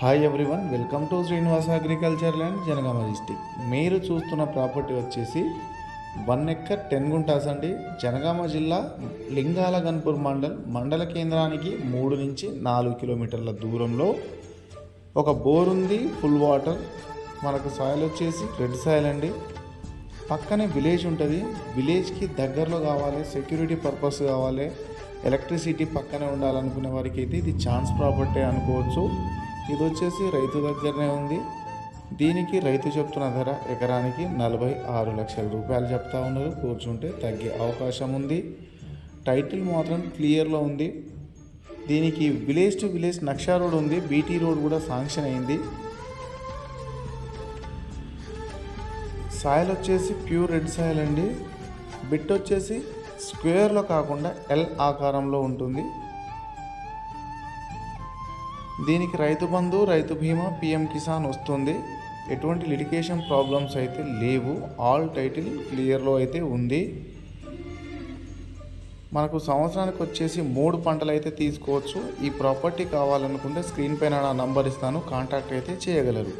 Hi everyone welcome to Srinivasa agriculture land Janagama district మీరు చూస్తున్న property వచ్చేసి one acre ten guntas అండి. జనగామ జిల్లా లింగాల గన్పూర్ మండల్ మండల కేంద్రానికి మూడు నుంచి నాలుగు కిలోమీటర్ల దూరంలో ఒక బోర్ ఉంది ఫుల్ వాటర్. మనకు సాయిల్ వచ్చేసి రెడ్ సాయిల్ అండి. పక్కనే విలేజ్ ఉంటుంది. విలేజ్కి దగ్గరలో కావాలి సెక్యూరిటీ పర్పస్ కావాలి. ఎలక్ట్రిసిటీ పక్కనే ఉండాలనుకునే వారికి అయితే ఇది ఛాన్స్ ప్రాపర్టీ అనుకోవచ్చు. ఇది వచ్చేసి రైతు దగ్గరనే ఉంది. దీనికి రైతు చెప్తున్న ధర ఎకరానికి నలభై ఆరు లక్షల రూపాయలు చెప్తా ఉన్నారు. కూర్చుంటే తగ్గే అవకాశం ఉంది. టైటిల్ మాత్రం క్లియర్లో ఉంది. దీనికి విలేజ్ టు విలేజ్ నక్షా రోడ్ ఉంది. బీటీ రోడ్ కూడా శాంక్షన్ అయింది. సాయిల్ వచ్చేసి ప్యూర్ రెడ్ సాయిల్ అండి. బిట్ వచ్చేసి స్క్వేర్లో కాకుండా ఎల్ ఆకారంలో ఉంటుంది. దీనికి రైతు బంధు రైతు బీమా పిఎం కిసాన్ వస్తుంది. ఎటువంటి లిటికేషన్ ప్రాబ్లమ్స్ అయితే లేవు. ఆల్ టైటిల్ క్లియర్లో అయితే ఉంది. మనకు సంవత్సరానికి వచ్చేసి మూడు పంటలు అయితే తీసుకోవచ్చు. ఈ ప్రాపర్టీ కావాలనుకుంటే స్క్రీన్ పైన నా నంబర్ ఇస్తాను. కాంటాక్ట్ అయితే చేయగలరు.